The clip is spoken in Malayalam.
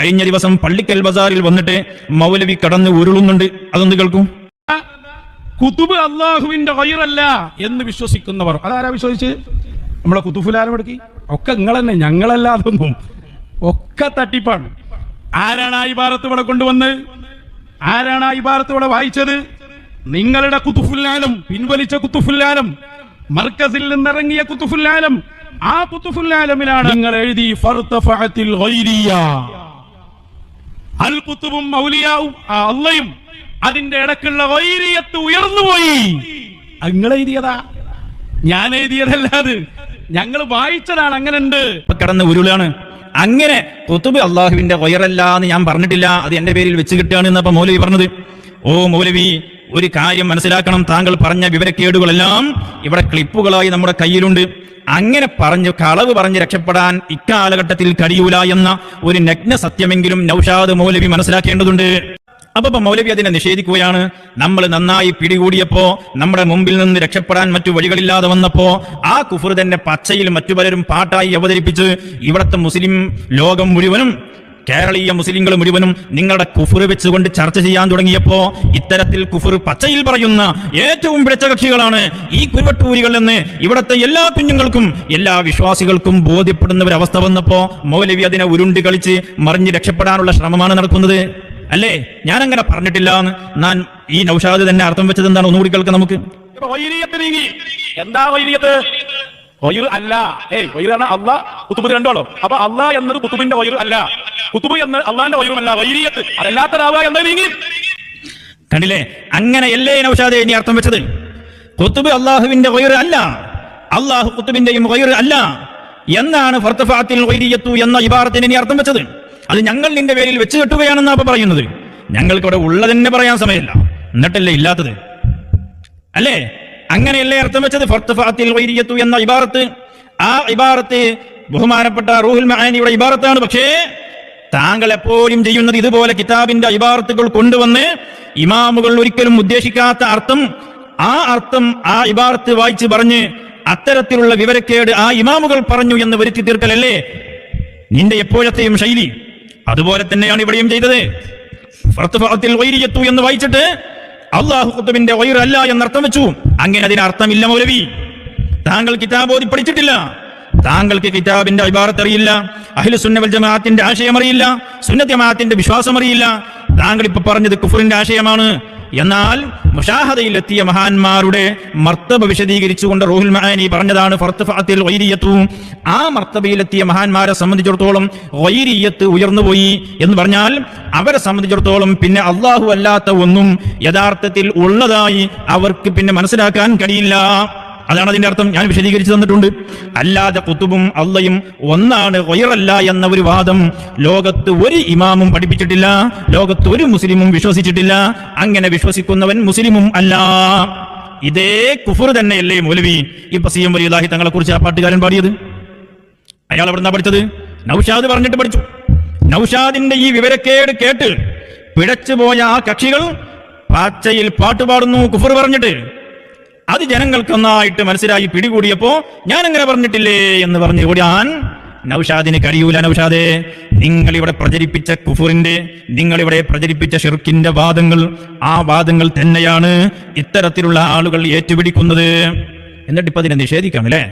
കഴിഞ്ഞ ദിവസം പള്ളിക്കൽ ബസാറിൽ വന്നിട്ട് മൗലവി കടന്ന് ഉരുളുന്നുണ്ട്. അതൊന്ന് കേൾക്കും? കുത്തുബ് അള്ളാഹുവിന്റെ വയറല്ല എന്ന് വിശ്വസിക്കുന്നവർ. അതാരാ വിശ്വസിച്ച്? നമ്മളെ കുത്തുഫുലാരം എടുക്കി. ഒക്കെ നിങ്ങൾ തന്നെ ഞങ്ങളല്ലാതൊന്നും. ഒക്കെ തട്ടിപ്പാണ്. ആരാണ് ആ ഇബാറത്ത് ഇവിടെ കൊണ്ടുവന്ന്? ആരാണ് ആ ഇബാറത്ത് ഇവിടെ വായിച്ചത്? നിങ്ങളുടെ കുത്തുഫുല്ലാലം പിൻവലിച്ച കുത്തുഫുല്ലാലം മർക്കസിൽ നിന്നിറങ്ങിയ കുത്തുഫുല്ലാലം ആ കുത്തുഫുല്ലാലമിലാണ് നിങ്ങൾ എഴുതി അൽ കുത്തുബും മൗലിയാവും അള്ളയും അതിന്റെ ഇടക്കുള്ള വൈരിയത്ത് ഉയർന്നുപോയി നിങ്ങൾ എഴുതിയതാ? ഞാൻ എഴുതിയതല്ല അത് ഞങ്ങൾ വായിച്ചതാണ് അങ്ങനെ ഉണ്ട് കടന്ന കിടന്ന് ഉരുളാണ്. അങ്ങനെ കുത്തുബ് അള്ളാഹുവിന്റെ വയറല്ല എന്ന് ഞാൻ പറഞ്ഞിട്ടില്ല. അത് എന്റെ പേരിൽ വെച്ച് കിട്ടുകയാണ് എന്നപ്പോ മൗലവി പറഞ്ഞത്. ഓ മൗലവി ഒരു കാര്യം മനസ്സിലാക്കണം. താങ്കൾ പറഞ്ഞ വിവരക്കേടുകളെല്ലാം ഇവിടെ ക്ലിപ്പുകളായി നമ്മുടെ കയ്യിലുണ്ട്. അങ്ങനെ പറഞ്ഞു കളവ് പറഞ്ഞ് രക്ഷപ്പെടാൻ ഇക്കാലഘട്ടത്തിൽ കഴിയൂല എന്ന ഒരു നഗ്ന സത്യമെങ്കിലും നൌഷാദ് മൗലവി മനസ്സിലാക്കേണ്ടതുണ്ട്. അപ്പൊ മൗലവി അതിനെ നിഷേധിക്കുകയാണ്. നമ്മൾ നന്നായി പിടികൂടിയപ്പോ നമ്മുടെ മുമ്പിൽ നിന്ന് രക്ഷപ്പെടാൻ മറ്റു വഴികളില്ലാതെ വന്നപ്പോ ആ കുഫർ തന്നെ പച്ചയിൽ മറ്റു പലരും പാട്ടായി അവതരിപ്പിച്ച് ഇവിടത്തെ മുസ്ലിം ലോകം മുഴുവനും കേരളീയ മുസ്ലിങ്ങൾ മുഴുവനും നിങ്ങളുടെ കുഫുർ വെച്ചുകൊണ്ട് ചർച്ച ചെയ്യാൻ തുടങ്ങിയപ്പോ ഇത്തരത്തിൽ കുഫുർ പച്ചയിൽ പറയുന്ന ഏറ്റവും പിഴച്ച കക്ഷികളാണ് ഈ കുരുവട്ടൂരികൾ എന്ന് ഇവിടത്തെ എല്ലാ കുഞ്ഞുങ്ങൾക്കും എല്ലാ വിശ്വാസികൾക്കും ബോധ്യപ്പെടുന്ന ഒരു അവസ്ഥ വന്നപ്പോ മൗലവി അതിനെ ഉരുണ്ട് കളിച്ച് മറിഞ്ഞ് രക്ഷപ്പെടാനുള്ള ശ്രമമാണ് നടക്കുന്നത്. അല്ലേ? ഞാൻ അങ്ങനെ പറഞ്ഞിട്ടില്ല എന്ന് ഞാൻ ഈ നൌഷാദ് തന്നെ അർത്ഥം വെച്ചത് എന്താണ്? ഒന്നുകൂടി കേൾക്കാം നമുക്ക്. എന്താ വൈരിയത്ത് അല്ല. ഏയ് വൈർ അള്ളാഹ് അള്ളാ കുത്തുബ് രണ്ടോളോ അപ്പൊ അള്ളാഹ് എന്നത് കുത്തുബിന്റെ വൈർ അല്ല. കുത്തുബ് എന്ന് അള്ളാന്റെ വൈരിയത്ത്. എന്ന് നീങ്ങി. കണ്ടില്ലേ? അങ്ങനെയല്ലേ നൗഷാദെ ഇനി അർത്ഥം വെച്ചത്? കുത്തുബ് അള്ളാഹുവിന്റെ വയറ് അല്ല. അള്ളാഹു കുത്തുബിന്റെയും വയറ് അല്ല. എന്നാണ് ഫർത്തഫാത്തിൽ വൈരിയത്തു എന്ന ഇബാറത്തിന് ഇനി അർത്ഥം വെച്ചത്? അത് ഞങ്ങൾ നിന്റെ പേരിൽ വെച്ച് കെട്ടുകയാണെന്നാ അപ്പൊ പറയുന്നത്. ഞങ്ങൾക്ക് ഇവിടെ ഉള്ളതന്നെ പറയാൻ സമയമില്ല. എന്നിട്ടല്ലേ ഇല്ലാത്തത്? അല്ലേ? അങ്ങനെയല്ലേ അർത്ഥം വെച്ചത്? ഫർത്തഫാത്തിൽ വൈരിയത്തു എന്ന ഇബാറത്ത്. ആ ഇബാറത്ത് ബഹുമാനപ്പെട്ട റൂഹുൽ മഹാനിയുടെ ഇബാറത്താണ്. പക്ഷേ താങ്കൾ എപ്പോഴും ചെയ്യുന്നത് ഇതുപോലെ കിതാബിന്റെ ഇബാറത്തുകൾ കൊണ്ടുവന്ന് ഇമാമുകൾ ഒരിക്കലും ഉദ്ദേശിക്കാത്ത അർത്ഥം ആ അർത്ഥം ആ ഇബാറത്ത് വായിച്ച് പറഞ്ഞ് അത്തരത്തിലുള്ള വിവരക്കേട് ആ ഇമാമുകൾ പറഞ്ഞു എന്ന് വരുത്തി തീർക്കലല്ലേ? നിന്റെ എപ്പോഴത്തെയും ശൈലി. അതുപോലെ തന്നെയാണ് ഇവിടെയും ചെയ്തത്. എന്ന് വായിച്ചിട്ട് അള്ളാഹു ഒയിറല്ല വൈർ അല്ല എന്നർത്ഥം വെച്ചു. അങ്ങനെ അതിന് അർത്ഥമില്ല മൗലവി. താങ്കൾ കിതാബോധി പഠിച്ചിട്ടില്ല താങ്കൾക്ക് കിതാബിന്റെ അഭിഭാരത്ത് അറിയില്ല അഹിൽ സുന്നവൽ ജമാഅത്തിന്റെ ആശയം അറിയില്ല സുന്നത്ത് ജമാഅത്തിന്റെ വിശ്വാസം അറിയില്ല താങ്കൾ ഇപ്പൊ പറഞ്ഞത് കുഫറിന്റെ ആശയമാണ്. എന്നാൽ മുഷാഹദയിൽ എത്തിയ മഹാന്മാരുടെ മർത്തബ വിശദീകരിച്ചുകൊണ്ട് റൂഹുൽ മഹാനി പറഞ്ഞതാണ് ആ മർത്തബയിലെത്തിയ മഹാന്മാരെ സംബന്ധിച്ചിടത്തോളം വൈരിയത്ത് ഉയർന്നുപോയി എന്ന് പറഞ്ഞാൽ അവരെ സംബന്ധിച്ചിടത്തോളം പിന്നെ അള്ളാഹു അല്ലാത്ത ഒന്നും യഥാർത്ഥത്തിൽ ഉള്ളതായി അവർക്ക് പിന്നെ മനസ്സിലാക്കാൻ കഴിയില്ല. അതാണ് അതിന്റെ അർത്ഥം. ഞാൻ വിശദീകരിച്ചു തന്നിട്ടുണ്ട്. അല്ലാതെ കുത്തുബും അള്ളയും ഒന്നാണ് വയറല്ല എന്ന ഒരു വാദം. ലോകത്ത് ഒരു ഇമാമും പഠിപ്പിച്ചിട്ടില്ല. ലോകത്ത് ഒരു മുസ്ലിമും വിശ്വസിച്ചിട്ടില്ല. അങ്ങനെ വിശ്വസിക്കുന്നവൻ മുസ്ലിമും അല്ല. ഇതേ കുഫർ തന്നെയല്ലേ മൗലവി. ഇപ്പൊ സി എം വലിയ തങ്ങളെ കുറിച്ച് ആ പാട്ടുകാരൻ പാടിയത്. അയാൾ എവിടെന്നാ പഠിച്ചത്? നൌഷാദ് പറഞ്ഞിട്ട് പഠിച്ചു. നൌഷാദിന്റെ ഈ വിവരക്കേട് കേട്ട് പിഴച്ചുപോയ ആ കക്ഷികൾ പാച്ചയിൽ പാട്ടുപാടുന്നു കുഫർ പറഞ്ഞിട്ട്. അത് ജനങ്ങൾക്ക് ഒന്നായിട്ട് മനസ്സിലായി പിടികൂടിയപ്പോ ഞാൻ അങ്ങനെ പറഞ്ഞിട്ടില്ലേ എന്ന് പറഞ്ഞു ഓടിയാൻ നൌഷാദിന് കഴിയൂല നൌഷാദെ. നിങ്ങൾ ഇവിടെ പ്രചരിപ്പിച്ച കുഫുറിന്റെ നിങ്ങൾ ഇവിടെ പ്രചരിപ്പിച്ച ഷിർക്കിന്റെ വാദങ്ങൾ ആ വാദങ്ങൾ തന്നെയാണ് ഇത്തരത്തിലുള്ള ആളുകൾ ഏറ്റുപിടിക്കുന്നത്. എന്നിട്ട് ഇപ്പൊ അതിനെ നിഷേധിക്കാം അല്ലേ?